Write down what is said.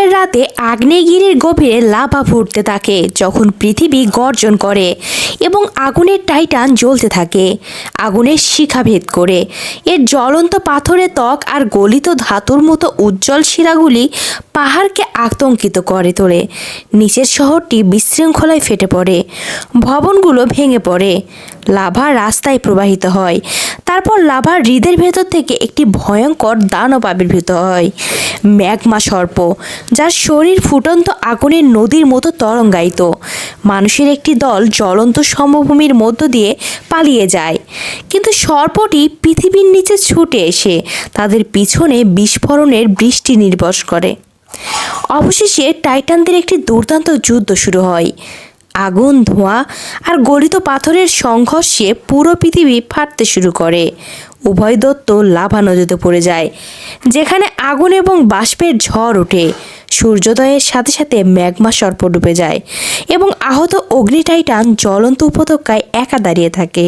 পরের রাতে আগ্নেয়গিরির গভীরে লাভা ফুটতে থাকে, যখন পৃথিবী গর্জন করে এবং আগুনের টাইটান জ্বলতে থাকে। আগুনের শিখা ভেদ করে। এর জ্বলন্ত পাথরের ত্বক আর গলিত ধাতুর মতো উজ্জ্বল শিরাগুলি পাহাড়কে আতঙ্কিত করে তোলে। নিচের শহরটি বিশৃঙ্খলায় ফেটে পড়ে। ভবনগুলো ভেঙে পড়ে। লাভা রাস্তায় প্রবাহিত হয়। তারপর লাভার হৃদের ভেতর থেকে একটি ভয়ঙ্কর দানব আবির্ভূত হয়, ম্যাগমা সর্প, যার শরীর ফুটন্ত আগুনের নদীর মতো তরঙ্গায়িত। মানুষের একটি দল জ্বলন্ত সমভূমির মধ্য দিয়ে পালিয়ে যায়। কিন্তু সর্পটি পৃথিবীর নিচে ছুটে এসে তাদের পিছনে বিস্ফোরণের বৃষ্টি নির্বশ করে। অবশেষে টাইটানদের একটি দুর্দান্ত যুদ্ধ শুরু হয়। আগুন, ধোঁয়া আর গলিত পাথরের সংঘর্ষে পুরো পৃথিবী ফাটতে শুরু করে। উভয় দত্ত লাভা নদীতে পড়ে যায়, যেখানে আগুন এবং বাষ্পের ঝড় ওঠে। সূর্যোদয়ের সাথে সাথে ম্যাগমা সর্প ডুবে যায় এবং আহত অগ্নিটাইটান জ্বলন্ত উপত্যকায় একা দাঁড়িয়ে থাকে।